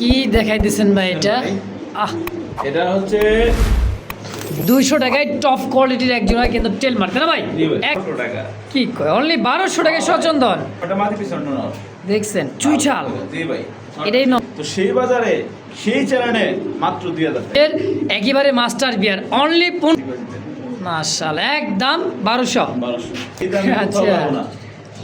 কি দেখাই দিছেন ভাই এটা? আহ এটা হচ্ছে দুইশো টাকায় টপ কোয়ালিটির এক জোড়া কিন্তু টেল মারতে না ভাই? জি ভাই, এক 100 টাকা। কি কয়? অনলি বারোশো টাকায় সচন্দন দেখছেন চুইঠাল জি ভাই এটাই তো সেই বাজারে সেই চ্যানেলে মাত্র দুই হাজার এর একেবারে মাস্টার বিয়ার অনলি মাসাল একদম বারোশো। বারোশো। আচ্ছা।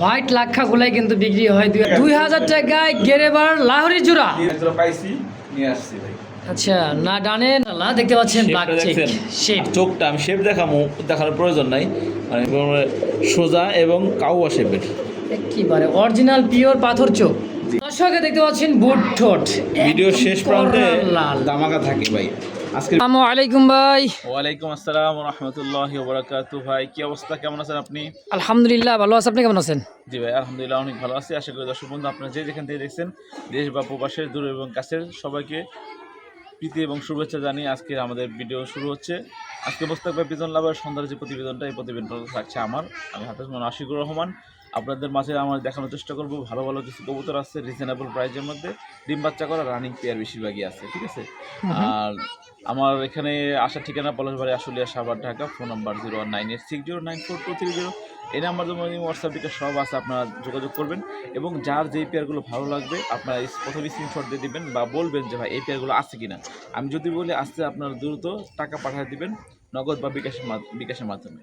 হোয়াইট লাক্ষা গুলাই কিন্তু বিক্রি হয় দুই- হাজার টাকায় গেরেবার লাহরি জোড়া। পাইছি নিয়ে আসছি ভাই। আচ্ছা না ডানে না দেখতে পাচ্ছেন ব্ল্যাক চেক শেপ চোখটা আমি শেপ দেখানোর প্রয়োজন নাই। মানে সোজা এবং কাউয়া শেপের একেবারে অরিজিনাল পিওর পাথর চোখ। দর্শকে দেখতে পাচ্ছেন বুট ঠোঁট। ভিডিও শেষ প্রান্তে লাল। দামাকা থাকে ভাই। আসসালামু আলাইকুম ভাই। ওয়ালাইকুম আসসালাম রহমতুল্লাহ বরাকাতু ভাই কি অবস্থা? কেমন আছেন আপনি? আলহামদুলিল্লাহ ভালো আছে। আপনি কেমন আছেন? জি ভাই আলহামদুলিল্লাহ অনেক ভালো আছি। আশা করি দর্শক বন্ধু আপনারা যে যেখান থেকে দেখছেন দেশ বা প্রবাসের দূর এবং কাছের সবাইকে প্রীতি এবং শুভেচ্ছা জানিয়ে আজকে আমাদের ভিডিও শুরু হচ্ছে। আজকে বস্তাক বা পিজন লাভার সন্ধ্যার যে প্রতিবেদনটা। এই প্রতিবেদনটা থাকছে আমার আমি হাফেজ মোহাম্মদ আশিকুর রহমান। আপনাদের মাঝে আমার দেখানোর চেষ্টা করব। ভালো ভালো কিছু কবুতর আছে রিজনেবল প্রাইসের মধ্যে। ডিম বাচ্চা করা রানিং পেয়ার বেশিরভাগই আছে ঠিক আছে? আর আমার এখানে আসার ঠিকানা Palashbari Ashulia Savar Dhaka phone number zero one nine eight six zero nine four two three zero এই নাম্বার যেমন হোয়াটসঅ্যাপ এটা সব আছে আপনারা যোগাযোগ করবেন। এবং যার যেই পেয়ারগুলো ভালো লাগবে আপনারা প্রথম স্ক্রিনশট দিয়ে দিবেন বা বলবেন যে ভাই এই পেয়ারগুলো আছে কিনা? আমি যদি বলি আসতে আপনারা দ্রুত টাকা পাঠিয়ে দিবেন। নগদ বা বিকাশের বিকাশের মাধ্যমে।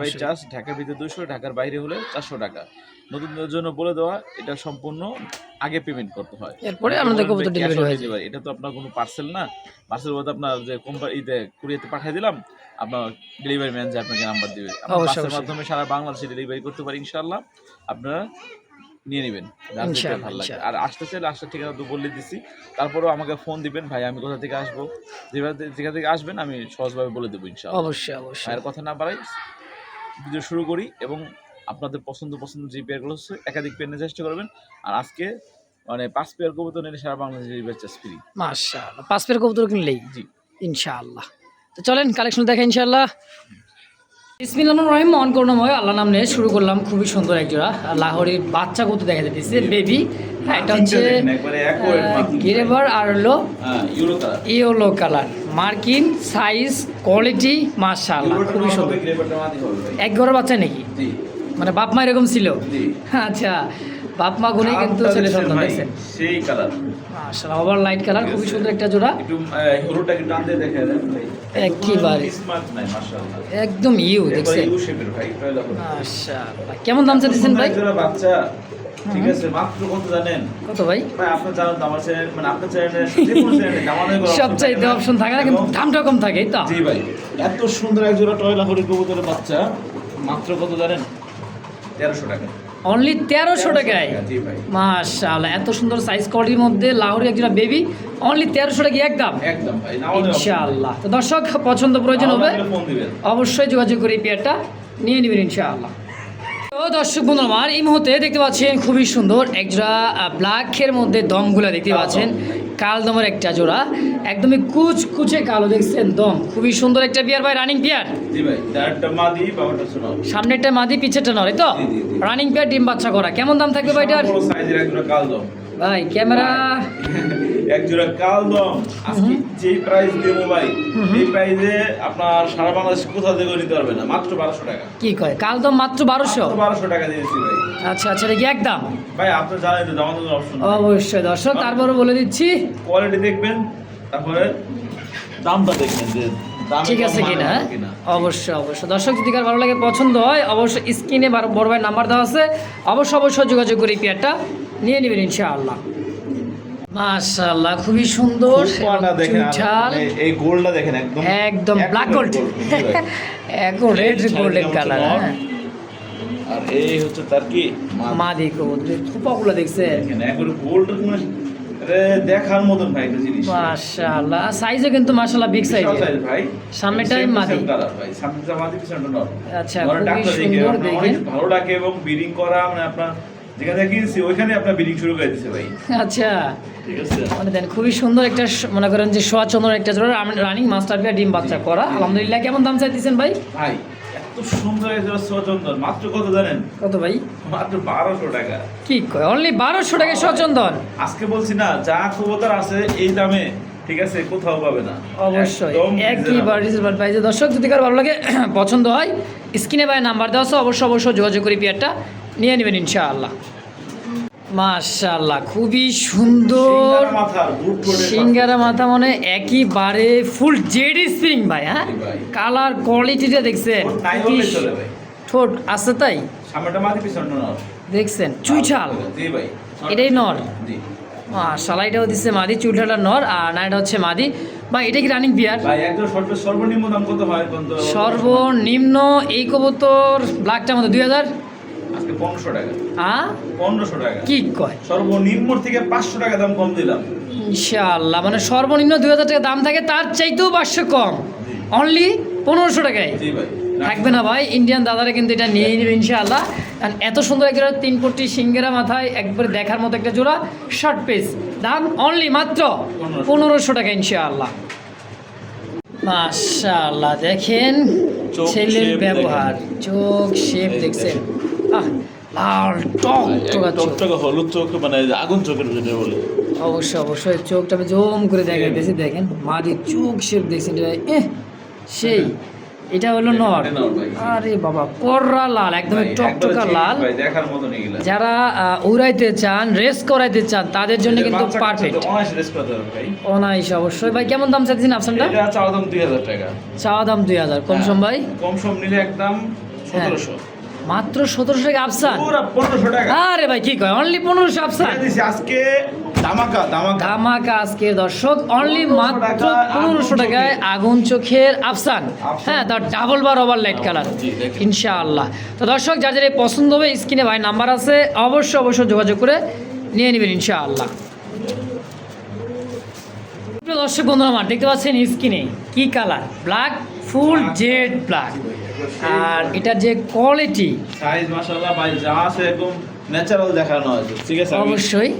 ভাই চার্জ ঢাকার ভিতরে দুশো ঢাকার বাইরে হলে চারশো টাকা। নতুনদের জন্য বলে দেওয়া এটা সম্পূর্ণ আগে পেমেন্ট করতে হয়। এরপরে আপনাদের কবুতর ডেলিভারি হয়ে যাবে এটা তো আপনার কোনো পার্সেল না। পার্সেল বলতে আপনার যে কোম্পানিতে কুরিয়াতে পাঠিয়ে দিলাম আপনার ডেলিভারি ম্যান যে আপনাকে নাম্বার দিবে। আমরা অবশ্যই, মাধ্যমে সারা বাংলাদেশে ডেলিভারি করতে পারি ইনশাআল্লাহ। আপনারা নিয়ে নেবেন। ভালো লাগে আর আসতে চাইলে আসার ঠিকানা তো বলে দিচ্ছি তারপরেও আমাকে ফোন দিবেন ভাই আমি কোথা থেকে আসব? যেভাবে যেখান থেকে আসবেন আমি সহজভাবে বলে দেবো ইনশাআল্লাহ অবশ্যই অবশ্যই। আর কথা না বাড়াই ভিডিও শুরু করি এবং আপনাদের পছন্দ পছন্দ যে পেয়ারগুলো হচ্ছে একাধিক পেয়ার নিয়ে চেষ্টা করবেন। আর আজকে মানে পাঁচ পেয়ার কবুতর নিলে সারা বাংলাদেশে ডেলিভারি চার্জ ফ্রি মাশাআল্লাহ পাঁচ পেয়ার কবুতর কিনলেই? জি। ইনশাআল্লাহ। তো চলেন কালেকশন দেখা ইনশাআল্লাহ। ইসমিল্লাহ রহিম মন করুণাময় আল্লাহ নাম নিয়ে শুরু করলাম খুবই সুন্দর একজোড়া লাহোরের বাচ্চা কত দেখা যাচ্ছে বেবি। এটা হচ্ছে একবারে accurate marking গিরেবার আর হলো yellow colour. Yellow colour. Marking size quality মার্শাল্লাহ খুবই সুন্দর। এক ঘরের বাচ্চা নাকি? মানে বাপ মা এরকম ছিল? আচ্ছা। বাপ মা গুনে কিন্তু ছেলে সন্তান দেখছেন? সেই কালার। মাশাআল্লাহ ওভার লাইট কালার খুবই সুন্দর একটা জোড়া। একটু টান দিয়ে দেখা যায় একেবারে। স্মার্ট নাই মাশাআল্লাহ। একদম ইউ দেখছেন? ইউ শেপের ভাই মাশাআল্লাহ। কেমন দাম চাইতেছেন ভাই? একজোড়া বাচ্চা ঠিক আছে মাত্র কত জানেন? কত ভাই? ভাই আপনার জানেন আমার চ্যানেল মানে আপনার চ্যানেলে সব চাইতে। অপশন থাকে না কিন্তু দামটা কম থাকে তো? জি ভাই এত সুন্দর এক জোড়া টয়লা হরি কবুতরের বাচ্চা মাত্র কত জানেন? তেরোশো টাকা। অনলি তেরোশো টাকায়? মাশাআল্লাহ এত সুন্দর সাইজ কোয়ালিটির মধ্যে লাহোরি একজন বেবি অনলি তেরোশো টাকা একদম? ইনশাআল্লাহ। তো দর্শক পছন্দ প্রয়োজন হবে অবশ্যই যোগাযোগ করে এই পেয়ারটা নিয়ে নেবেন ইনশাআল্লাহ। দর্শক বন্ধু আমার এই মুহূর্তে দেখতে পাচ্ছেন খুবই সুন্দর একজোড়া ব্ল্যাকের মধ্যে দমগুলা দেখতে পাচ্ছেন। কাল দমের একটা জোড়া একদমই কুচ কুচে কালো দেখছেন দম। খুবই সুন্দর একটা বিয়ার ভাই রানিং বিয়ার সামনে একটা মাদি পিছেটা নয় তো। রানিং বিয়ার ডিম বাচ্চা করা কেমন দাম থাকবে ভাইটার ভাই ক্যামেরা। এক জোড়া কালদম আজকে যে প্রাইস দেবো ভাই এই প্রাইসে আপনার সারা বাংলাদেশ কোথাও থেকে নিতে পারবে না? মাত্র বারোশো টাকা। কি কয়? কাল দম মাত্র বারোশো? বারোশো টাকা দিয়েছি ভাই। আচ্ছা আচ্ছা এটা কি একদম ভাই আপনার জানেন তো আমাদের অপশন অবশ্যই দর্শক তারপরে বলে দিচ্ছি। কোয়ালিটি দেখবেন তারপরে দামটা দেখবেন যে ঠিক আছে কিনা হ্যাঁ? কিনা। অবশ্যই অবশ্যই। দর্শক যদি কার ভালো লাগে পছন্দ হয় অবশ্যই স্ক্রিনে বড় ভাই নাম্বার দেওয়া আছে। অবশ্যই অবশ্যই যোগাযোগ করি পেয়ারটা নিয়ে নেবেন ইনশাআল্লাহ। মাশাআল্লাহ খুবই সুন্দর দেখেন এই গোলটা দেখেন একদম একদম ব্ল্যাক গোল্ড। একদম রেড গোল্ডেন কালার আর এই হচ্ছে তার কি? মা মা দেখো থোপাগুলো দেখছে দেখেন মানে আরে দেখার মতন ভাই একটা জিনিস। মাশাআল্লাহ সাইজও কিন্তু মাশাআল্লাহ বিগ সাইজ ভাই। সামনেটাই মাদি। ভাই সামনেটা মাদি পিছনটা নর আচ্ছা খুবই সুন্দর আপনার দেখে। অনেক ভালো লাগে এবং ব্রিডিং করা মানে আপনার যেখানে কিনছি ওইখানে আপনার ব্রিডিং শুরু করে দিছে ভাই। আচ্ছা। ঠিক আছে। মানে দেন খুবই সুন্দর একটা মনে করেন যে সোয়া একটা জোড়া রানিং মাস্টার বিয়া ডিম বাচ্চা করা। আলহামদুলিল্লাহ কেমন দাম চাইতেছেন ভাই? ভাই এত এত সুন্দর একজন সচন্দন মাত্র কত জানেন? কত ভাই? মাত্র বারোশো টাকা। কি কয়? অনলি বারোশো টাকা সচন্দন আজকে বলছি না যা কবুতর আছে এই দামে ঠিক আছে কোথাও পাবে না। অবশ্যই। দর্শক যদি কারও ভালো লাগে পছন্দ হয় স্ক্রিনে ভাই নাম্বার দেওয়া আছে। অবশ্যই অবশ্যই যোগাযোগ করে পেয়ারটা। নিয়ে নেবেন ইনশাআল্লাহ। মাশাআল্লাহ খুবই সুন্দর সিঙ্গারা মাথা মানে একইবারে ফুল জেডি স্প্রিং ভাই হ্যাঁ? কালার কোয়ালিটিটা দেখছেন ঠোঁট আছে তাই? দেখছেন চুইঠাল জি এটাই নর? জি। সালাইটাও দিচ্ছে মাদি চুইঠালটা নর আর নাইটা হচ্ছে মাদি। বা এটা কি রানিং বিয়ার সর্বনিম্ন এই কবুতর ব্ল্যাকটার মধ্যে দুই হাজার? আজকে পনেরোশো টাকা। পনেরোশো টাকা। কি কয়? সর্বনিম্ন থেকে পাঁচশো টাকা দাম কম দিলাম। ইনশাআল্লাহ মানে সর্বনিম্ন দুই হাজার টাকা দাম থাকে তার চাইতেও পাঁচশো কম। অনলি পনেরোশো টাকায়। জি ভাই থাকবে না ভাই ইন্ডিয়ান দাদারা কিন্তু এটা নিয়ে নেবে ইনশাআল্লাহ। আর এত সুন্দর একটা তিন কোটি সিঙ্গেরা মাথায় একবারে দেখার মতো একটা জোড়া শর্ট পিস দাম অনলি মাত্র পনেরোশো। টাকা ইনশাআল্লাহ। মাশাআল্লাহ দেখেন ছেলের ব্যবহার চোখ শেপ দেখছেন। লাল টক টকটকে হলুদ চোখ মানে আগুন চোখের যেটা বলে। অবশ্যই অবশ্যই চোখটা আমি জম করে দেখেন মাদির চোখ শেপ দেখছেন সেই এটা হলো নর। ভাই। আরে বাবা কররা লাল একদম টকটকা লাল। ভাই যারা উড়াইতে চান রেস করাইতে চান তাদের জন্য কিন্তু পারফেক্ট ভাই। অনাইশ অবশ্যই। ভাই কেমন দাম চাইছেন আপসানটা এটা চাওয়া দাম দুই হাজার টাকা। চাওয়া দাম দুই হাজার। কম সম ভাই? কম সম নিলে একদম সতেরোশো। মাত্র সতেরোশো টাকা আফসান। পনেরোশো টাকা। আরে ভাই কি কয়? অনলি পনেরোশো আফসান। আজকে ধামাকা আজকে দর্শক। অনলি মাত্র পনেরোশো টাকায় আগুন চোখের আফসান। হ্যাঁ তার ডাবল বার ওভার লাইট কালার ইনশাআল্লাহ। তো দর্শক যার এই পছন্দ হবে স্ক্রিনে ভাই নাম্বার আছে অবশ্যই অবশ্যই যোগাযোগ করে নিয়ে নেবেন ইনশাআল্লাহ। দর্শক বন্ধুরা আমার দেখতে পাচ্ছেন স্ক্রিনে কি colour black full Z black আর এটার যে কোয়ালিটি সাইজ মাশাআল্লাহ ভাই যা আছে একদম ন্যাচারাল দেখানো আছে ঠিক আছে? অবশ্যই।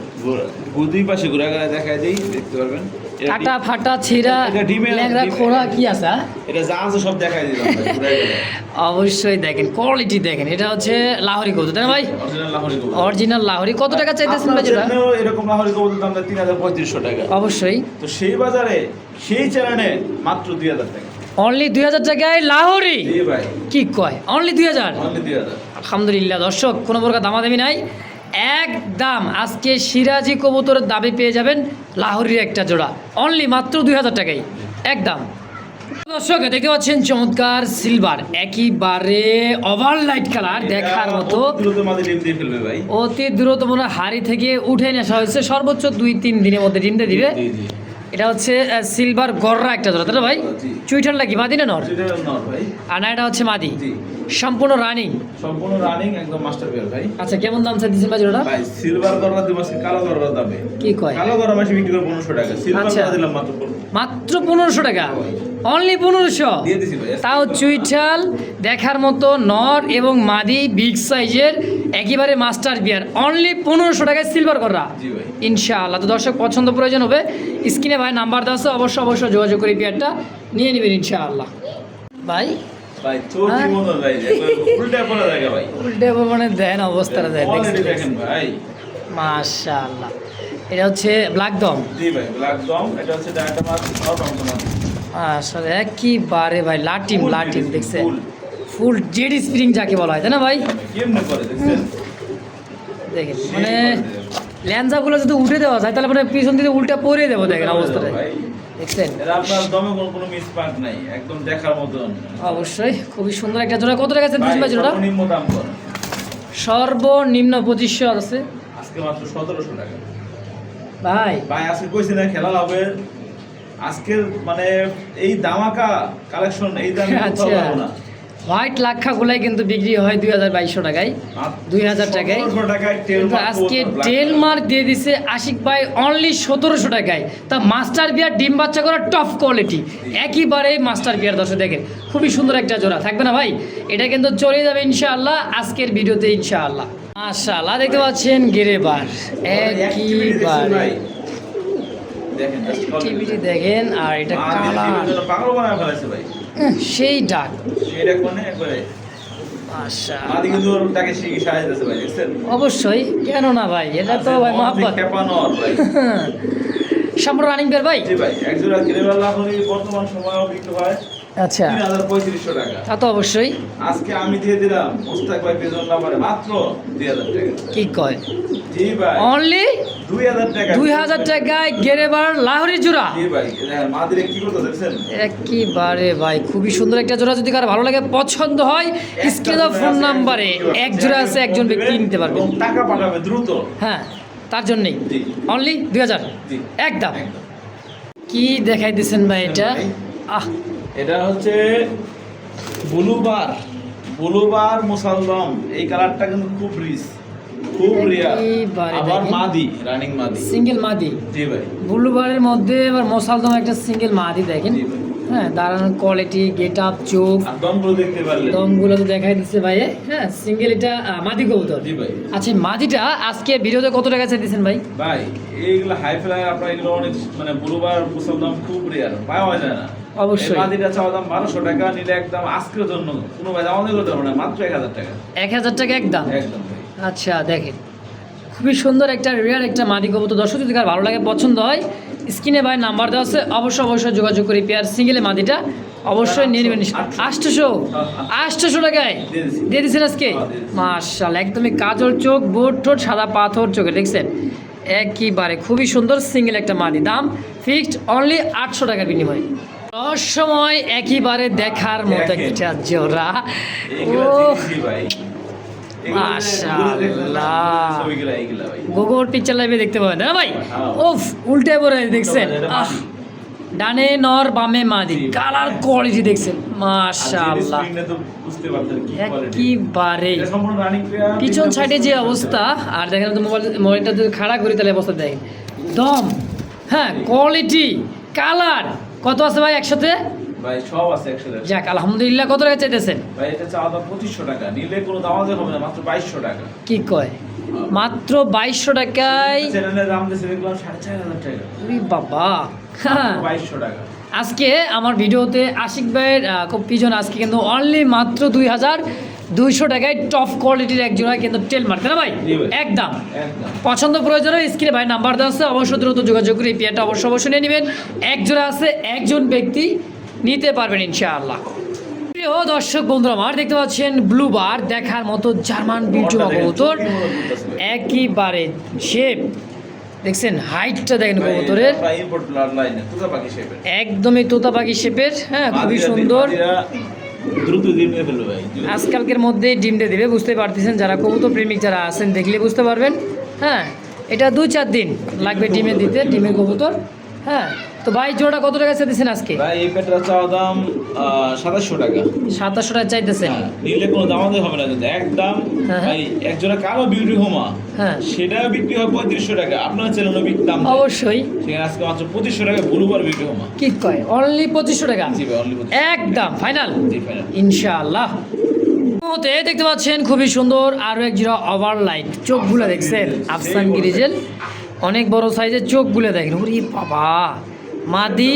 দুই পাশে ঘুরে ঘুরে দেখাই দিই দেখতে পারবেন। কাটা ফাটা ছিঁড়া এটা ল্যাংরা খোড়া কি আছে হ্যাঁ? এটা যা আছে সব দেখাই দিলাম। অবশ্যই দেখেন কোয়ালিটি দেখেন। এটা হচ্ছে লাহোরি কবুতর তাই না ভাই। অরিজিনাল লাহোরি কত টাকা চাইতেছেন ভাই যেটা? এরকম লাহোরি কবুতর দাম তিন হাজার পঁয়ত্রিশশো টাকা। অবশ্যই। তো সেই বাজারে সেই চ্যানেলে মাত্র দুই হাজার টাকা। অনলি দুই হাজার টাকায় লাহোরি? কি কয়? অনলি দুই হাজার? আলহামদুলিল্লাহ দর্শক কোনো প্রকার দামাদামি নাই। এক দাম আজকে সিরাজি কবুতরের দাবি পেয়ে যাবেন লাহোরির একটা জোড়া। অনলি মাত্র দুই হাজার টাকাই। এক দাম। দর্শক দেখতে পাচ্ছেন চমৎকার সিলভার একইবারে ওভার লাইট কালার দেখার মতো। অতি দ্রুত মনে হয় হাড়ি থেকে উঠে আসা হয়েছে। সর্বোচ্চ দুই তিন দিনের মধ্যে ডিম দিয়ে দিবে এটা হচ্ছে সিলভার গররা একটা জোড়া তাই না ভাই। চুইঠালটা কি মাদি না নর? আর না এটা হচ্ছে মাদি। সম্পূর্ণ রানিং সম্পূর্ণ রানিং একদম মাস্টার পেয়ার ভাই। আচ্ছা কেমন দাম চাই দিচ্ছেন ভাই জোড়াটা? ভাই সিলভার দররা দিব আজকে কালো দররা দামে। কি কয়? কালো দররা মাসে বিক্রি করে পনেরোশো টাকা। সিলভার আচ্ছা। দিলাম মাত্র। মাত্র পনেরোশো টাকা? অনলি পনেরোশো? দিয়ে দিছি ভাই। তাও চুইঠাল দেখার মতো নর এবং মাদি বিগ সাইজের একেবারে মাস্টার বিয়ার অনলি পনেরোশো টাকায় সিলভার করা জি ভাই। ইনশাআল্লাহ তো দর্শক পছন্দ প্রয়োজন হবে স্ক্রিনে ভাই নাম্বার দেওয়া আছে অবশ্যই অবশ্যই যোগাযোগ করে বিয়ারটা নিয়ে নেবেন ইনশাআল্লাহ। ভাই? উল্টা মানে দেন অবস্থাটা দেন ভাই। মাশাআল্লাহ। এটা হচ্ছে ব্ল্যাক দম জি ভাই ব্ল্যাক দম এটা হচ্ছে ডাটা মাছ আসলে একইবারে ভাই লাটিম লাটিম JD, দেখছে full। ফুল জেডি স্প্রিং যাকে বলা হয় তাই না ভাই? দেখেন মানে। ল্যাঞ্জাগুলো যদি উঠে দেওয়া যায় তাহলে মানে পিছন দিকে উল্টা পরে দেবো দেখেন অবস্থাটা ভাই দেখছেন অবশ্যই খুবই সুন্দর একটা জোড়া। কত টাকা দিচ্ছেন ভাই জোড়া সর্বনিম্ন পঁচিশশো আছে। আজকে মাত্র সতেরোশো টাকা। ভাই। ভাই আজকে কইছি না খেলা হবে আজকের মানে এই দামাকা কালেকশন এই দামে আচ্ছা। না। হোয়াইট লাক্ষাগুলাই কিন্তু বিক্রি হয় দুই হাজার বাইশশো টাকায় দুই হাজার টাকায়। 1700 কিন্তু আজকে ডেলমার্ক দিয়ে দিছে আশিক ভাই অনলি সতেরোশো টাকায়। তা মাস্টার বিয়ার ডিম বাচ্চা করা টপ কোয়ালিটি একইবারে মাস্টার বিয়ার দর্শক দেখেন খুবই সুন্দর একটা জোড়া। থাকবে না ভাই? এটা কিন্তু চলে যাবে ইনশাআল্লাহ আজকের ভিডিওতে ইনশাআল্লাহ। মাশাআল্লাহ দেখতে পাচ্ছেন গেরেবার। একইবারে দেখেন আর এটা কালার। পাগল বানায় ফেলাইছে ভাই। সেই ডাক। একবারে। শিখে সাহায্য দিতেছে ভাই দেখছেন? অবশ্যই কেন না ভাই এটা তো ভাই মহাব্বত। ভাই। রানিং বের ভাই? বর্তমান সময়ে বিক্রি হয়। আচ্ছা। তা তো অবশ্যই। আজকে আমি দিয়ে দিলাম মুস্তাক ভাই পেজন নাম্বারে মাত্র দুই হাজার টাকা। কি কয়? জি ভাই। অনলি দুই হাজার টাকায় গেরেবার লাহোরি জোড়া। ভাই একেবারে খুবই সুন্দর একটা জোড়া যদি কারও ভালো লাগে পছন্দ হয় স্ক্রিন ফোন নাম্বারে এক জোড়া আছে একজন ব্যক্তি নিতে পারবে। টাকা পাঠাবে দ্রুত। হ্যাঁ তার জন্যই। অনলি দুই হাজার? একদম। কি দেখাই দিচ্ছেন ভাই এটা? আহ। এটা হচ্ছে ব্লুবার ব্লুবার মুসাল্লম। এই কালারটা কিন্তু খুব খুব রিয়ার আবার মাদি রানিং মাদি। সিঙ্গেল মাদি। জি ভাই। বুলুবারের মধ্যে এবার মশালদম একটা সিঙ্গেল মাদি দেখেন। হ্যাঁ দাঁড়ানোর কোয়ালিটি গেট আপ চোখ দমগুলো দেখতে পারলে দমগুলো তো দেখাই দিচ্ছে ভাই। হ্যাঁ সিঙ্গেল এটা মাদি কবুতর। জি ভাই। আচ্ছা মাদিটা আজকে ভিডিওতে কত টাকা চাইতেছেন ভাই? ভাই এইগুলো হাই ফ্লাই আপনার এগুলো অনেক মানে ব্লুবার মুসাল্লম খুব রিয়ার পাওয়া যায় না। অবশ্যই। মাদিটা চাওয়া দাম বারোশো টাকা নিলে একদম আজকের জন্য কোনো ভাই দাম করতে পারবে না মাত্র এক হাজার টাকা। এক হাজার টাকা একদম। একদম। আচ্ছা দেখেন। খুবই সুন্দর একটা রেয়ার একটা মাদি কবুতর। দর্শক যদি কার ভালো লাগে পছন্দ হয় স্ক্রিনে ভাই নাম্বার দেওয়া আছে অবশ্যই অবশ্যই যোগাযোগ করি পেয়ার সিঙ্গেলে মাদিটা। অবশ্যই নিয়ে নেবেন। আটশোশো আষ্টশো টাকায়। দিয়ে। দিচ্ছেন আজকে। মার্শাল একদমই কাজল চোখ বোট ঠোঁট সাদা পাথর চোখে দেখছেন? একইবারে খুবই সুন্দর সিঙ্গেল একটা মাদি। দাম ফিক্সড অনলি আটশো টাকার বিনিময়ে। সময় একইবারে দেখার মতো। একটা জোড়া। ও জিনিসই ভাই এগুলো যে মাশাআল্লাহ। গোগোর পিকচার লাইভে দেখতে পাবেন না ভাই হ্যাঁ। ওফ উল্টে পড়ে দেখছেন আহ ডানে নর বামে মাদি। কালার কোয়ালিটি দেখছেন মাশাআল্লাহ screen এ তো বুঝতে পারছেন কি quality। একইবারে এটা সম্পূর্ণ running player, পিছন সাইডে যে অবস্থা আর দেখেন তো মোবাইল মোবাইলটা যদি খাড়া করি তাহলে অবস্থা দেখেন দম হ্যাঁ কোয়ালিটি কালার কত আছে ভাই একসাথে ভাই সব আছে একসাথে। যাক আলহামদুলিল্লাহ কত টাকা চাইতেছেন? ভাই এটা চাওয়া দাম পঁচিশশো টাকা। নিলে কোনো দামাতে হবে না মাত্র বাইশশো টাকা। কি কয়? মাত্র বাইশশো টাকায় চ্যানেলের দাম দিয়েছে দেখলাম সাড়ে চার হাজার টাকা। বাবা। বাইশশো টাকা। আজকে আমার ভিডিওতে আশিক ভাইয়ের পিছন আজকে কিন্তু অনলি মাত্র দুই হাজার দুইশো টাকায় টপ কোয়ালিটির এক জোড়া কিন্তু টেল মারতে না ভাই? একদম। পছন্দ প্রয়োজন স্ক্রিনে ভাই নাম্বার দেওয়া আছে অবশ্যই দ্রুত যোগাযোগ করে এই পেয়ারটা অবশ্যই অবশ্যই নিয়ে নেবেন। এক জোড়া আছে একজন ব্যক্তি নিতে পারবেন ইনশাআল্লাহ। প্রিয় দর্শক বন্ধুরা আমার দেখতে পাচ্ছেন ব্লু বার দেখার মতো জার্মান বিজু কবুতর। একইবারে শেপ দেখছেন হাইটটা দেখেন কবুতরের। একদমই তোতা পাখি শেপের হ্যাঁ খুবই সুন্দর। আজকালকের মধ্যে ডিম দিয়ে দিবে বুঝতে পারতেছেন যারা কবুতর প্রেমিক যারা আছেন দেখলে বুঝতে পারবেন। হ্যাঁ এটা দু চার দিন লাগবে ডিমে দিতে ডিমের কবুতর। হ্যাঁ তো ভাই জোড়া কত টাকা চাইতেছেন আজকে? ভাই এই পেটটা চাওয়া দাম সাতাশশো টাকা। সাতাশশো টাকা চাইতেছেন? হ্যাঁ, নিলে কোনো দামাতে হবে না কিন্তু একদম হ্যাঁ, হ্যাঁ। ভাই একজোড়া কালো বিউটি হোমা হ্যাঁ। সেটা বিক্রি হয় পঁয়ত্রিশশো টাকা। আপনার চ্যানেলে বিক্রি দাম অবশ্যই। সেখানে আজকে মাত্র পঁচিশশো টাকা ব্লুবার বিউটি হোমা। কি কয়? অনলি পঁচিশশো টাকা? জি ভাই অনলি একদম ফাইনাল জি ফাইনাল ইনশাআল্লাহ। মুহূর্তে দেখতে পাচ্ছেন খুবই সুন্দর আরও এক জোড়া ওভার লাইট চোখগুলো দেখছেন? আফসান গিরিজেল। অনেক বড় সাইজের চোখগুলো দেখেন। ওরে বাবা! মাদি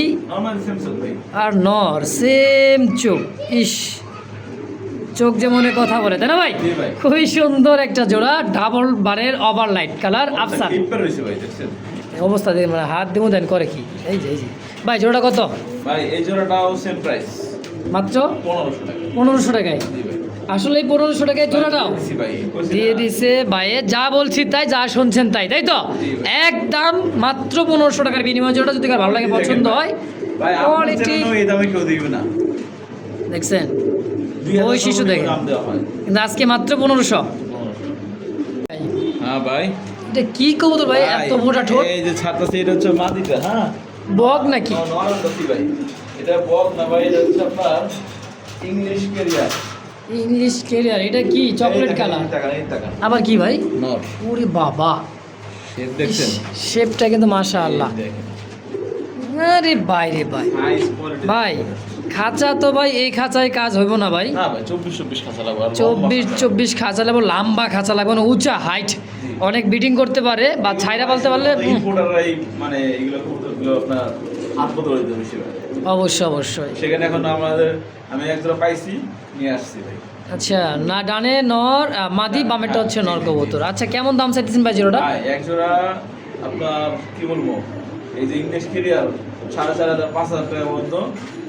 আর নর সেম চোখ। ইস চোখ যে মনে কথা বলে তাই না ভাই? খুবই সুন্দর একটা জোড়া ডাবল বারের ওভার লাইট কালার আফসান দেখছেন? অবস্থা দেখেন মানে হাত দেবো দেন করে কি? এই যে এই যে। ভাই জোড়াটা কত? ভাই এই জোড়াটাও সেম প্রাইস মাত্র? পনেরোশো টাকা। পনেরোশো টাকায়। আসলে এই পনেরোশো টাকায় জোড়াটাও দিয়ে দিছে ভাইয়ে যা বলছি তাই যা শুনছেন তাই তাই তো? একদম মাত্র পনেরোশো টাকার বিনিময় জোড়া যদি ভালো লাগে পছন্দ হয় কোয়ালিটি দেখছেন? ওই শিশু হয়। কিন্তু আজকে মাত্র পনেরোশো। হ্যাঁ ভাই। এটা কি কবুতর ভাই? এত মোটা ঠোঁট। এই যে ছাড়তেছে এটা হচ্ছে মাদিটা হ্যাঁ? বক নাকি? ভাই। এটা বক না ভাই এটা হচ্ছে আপনার ইংলিশ ক্যারিয়ার ইংলিশ ক্যারিয়ার এটা কি? চকলেট কালার আবার কি ভাই? নর ওরে বাবা। শেপটা কিন্তু মাশা আল্লাহ আরে ভাই রে ভাই। ভাই খাঁচা তো ভাই এই খাঁচায় কাজ হইব না ভাই। চব্বিশ চব্বিশ খাঁচা লাগবে লম্বা চব্বিশ খাঁচা। চব্বিশ খাঁচা লাগবে লম্বা খাঁচা লাগবে না উঁচা হাইট অনেক বিটিং করতে পারে বা ছাইরা পালতে পারলে মানে এগুলো আপনার অবশ্যই অবশ্যই। সেখানে এখন আমাদের আমি একজোড়া পাইছি নিয়ে আসছি ভাই। আচ্ছা না ডানে নর মাদি বামেরটা হচ্ছে নর কবুতর। আচ্ছা কেমন দাম চাইতেছেন ভাই জিরোটা এক জোড়া আপনার কি বলব এই যে ইংলিশ কেরিয়ার সাড়ে চার হাজার পাঁচ হাজার টাকা পর্যন্ত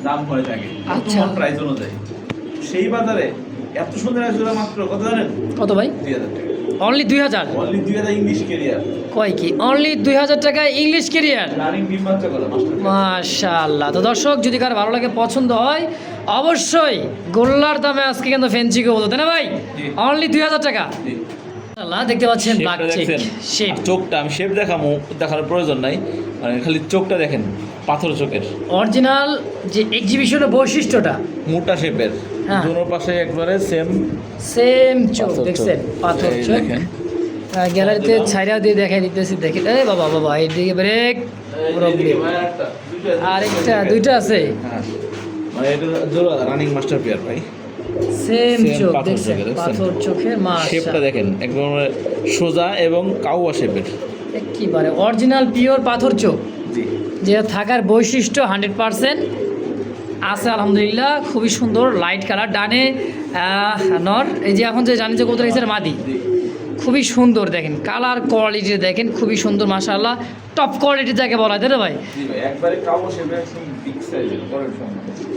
দাম হয়ে থাকে। আচ্ছা। প্রাইস অনুযায়ী। সেই বাজারে এত সুন্দর এক জোড়া মাত্র কত জানেন? কত ভাই? দুই হাজার টাকা। অনলি দুই হাজার? অনলি দুই হাজার ইংলিশ কেরিয়ার কয় কি? অনলি দুই হাজার টাকা ইংলিশ কেরিয়ার মাশাআল্লাহ। তো দর্শক যদি কার ভালো লাগে পছন্দ হয় অবশ্যই গোল্লার দামে আজকে কিন্তু ফেন্সি কবুতর তাই না ভাই? অনলি দুই হাজার টাকা। আল্লাহ দেখতে পাচ্ছেন ব্ল্যাক চেক শেপ। চোখটা আমি শেপ দেখাবো দেখানোর প্রয়োজন নাই। মানে খালি চোখটা দেখেন পাথর চোখের। অরিজিনাল যে এক্সিবিশনের বৈশিষ্ট্যটা। মোটা শেপের। দুনো পাশে একবারে সেম সেম চোখ। দেখছেন? পাথর চোখ। দেখেন। গ্যালারিতে ছাইরা দিয়ে দেখাই দিতেছি দেখেন। এই বাবা বাবা এইদিকে ব্রেক আরেকটা দুইটা আছে। হ্যাঁ। রানিং মাস্টার পেয়ার ভাই। সেম চোখ দেখছেন? পাথর চোখের শেপটা দেখেন একদম সোজা এবং কাউয়া শেপের একেবারে অরিজিনাল পিওর পাথর চোখ। জি। যেটা থাকার বৈশিষ্ট্য হান্ড্রেড পারসেন্ট আছে আলহামদুলিল্লাহ খুবই সুন্দর লাইট কালার ডানে নর এই যে এখন যে জানি যে কোথায় গেছে মাদি। খুবই সুন্দর দেখেন কালার কোয়ালিটি দেখেন খুবই সুন্দর মাশাআল্লাহ টপ কোয়ালিটি যাকে বলা তাই ভাই?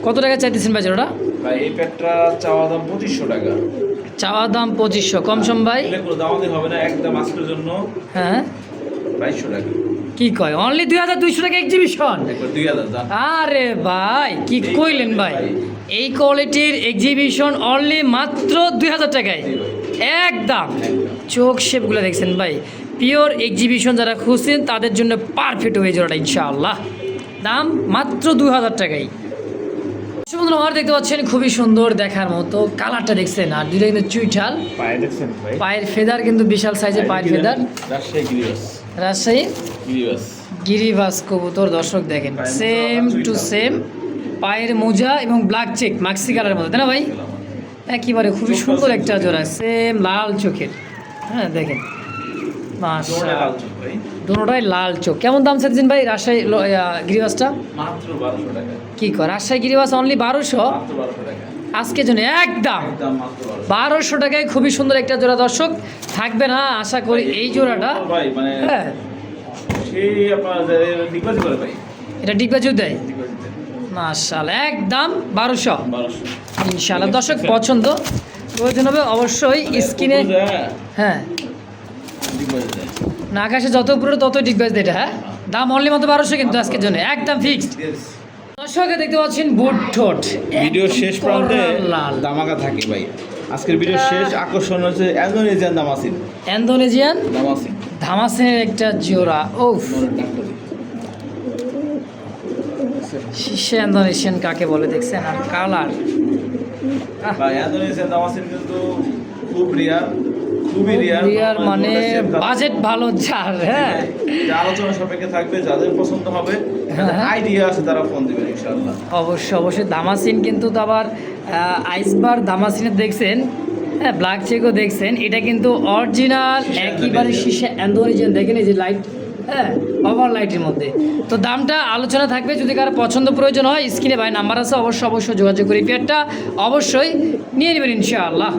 কত টাকা চাইতেছেন ভাই ওটা এই প্যাটটা চাওয়া দাম পঁচিশশো টাকা। চাওয়া দাম পঁচিশশো কম সম ভাই? হবে না একদম আজকের জন্য হ্যাঁ। বাইশশো টাকা। কি কয়? অনলি দুই হাজার দুইশো টাকা এক্সিবিশন আরে ভাই কি কইলেন ভাই? এই কোয়ালিটির এক্সিবিশন অনলি মাত্র দুই হাজার টাকায়। একদম। চোখ শেপগুলো দেখছেন ভাই। পিওর এক্সিবিশন যারা খুঁজছেন তাদের জন্য পারফেক্ট হয়ে জোড়াটা ইনশাআল্লাহ। দাম মাত্র দু হাজার টাকাই বন্ধুরা আমার দেখতে পাচ্ছেন খুবই সুন্দর দেখার মতো কালারটা দেখছেন। আর দুইটা কিন্তু চুইঠাল। পায়ে দেখছেন ভাই। পায়ের ফেদার কিন্তু বিশাল সাইজের পায়ের ফেদার। রাজশাহী গিরিবাস। কবুতর দর্শক দেখেন সেম টু সেম পায়ের মোজা এবং ব্ল্যাক চেক মাক্সি কালারের মতো তাই না ভাই? একেবারে খুবই সুন্দর একটা জোড়া সেম লাল চোখের। হ্যাঁ দেখেন। দুটোটাই লাল চোখ কেমন দাম চাইছেন ভাই রাজশাহী গিরিবাসটা? মাত্র কি কর রাজশাহী গিরিবাস অনলি বারোশো? বারোশো টাকা। আজকে জন্য একদম বারোশো। টাকায় খুবই সুন্দর একটা জোড়া দর্শক। থাকবে না আশা করি এই জোড়াটা। মানে হ্যাঁ। এটা ডিগবাজি দেয়। মাশাল একদম বারোশো। ইনশাআল্লাহ দর্শক পছন্দ। প্রয়োজন হবে অবশ্যই স্ক্রিনে হ্যাঁ। না আকাশে যত উপরে তত ডিগবাজ দেয় এটা হ্যাঁ। দাম অনলি মতো বারোশো কিন্তু আজকের জন্য। একদম ফিক্সড. দর্শকে দেখতে পাচ্ছেন বুট ঠোঁট। ভিডিও শেষ প্রান্তে দামাকা থাকে ভাই। আজকের ভিডিও শেষ আকর্ষণ হচ্ছে ইন্দোনেশিয়ান দামাসিন। ইন্দোনেশিয়ান দামাসিন। ধামাসের একটা জোড়া। ওফ শীর্ষে ইন্দোনেশিয়ান কাকে বলে দেখছেন? আর কালার। ভাই ইন্দোনেশিয়ান দামাসিন কিন্তু খুব রিয়ার রিয়ার মানে বাজেট ভালো যার হ্যাঁ। আলোচনা সাপেক্ষে থাকবে যাদের পছন্দ হবে হ্যাঁ। আইডিয়া আছে তারা ফোন দিবেন ইনশাআল্লাহ। অবশ্যই অবশ্যই। দামাসিন কিন্তু আবার আইসবার দামাসিনের দেখছেন হ্যাঁ ব্ল্যাক চেকও দেখছেন। এটা কিন্তু অরিজিনাল একেবারে শীর্ষে ইন্দোনেশিয়ান দেখেন এই যে লাইট হ্যাঁ ওভার লাইটের মধ্যে। তো দামটা আলোচনা থাকবে যদি কারও পছন্দ প্রয়োজন হয় স্ক্রিনে ভাই নাম্বার আছে অবশ্যই অবশ্যই যোগাযোগ করি পেয়ারটা। অবশ্যই নিয়ে নেবেন ইনশাআল্লাহ।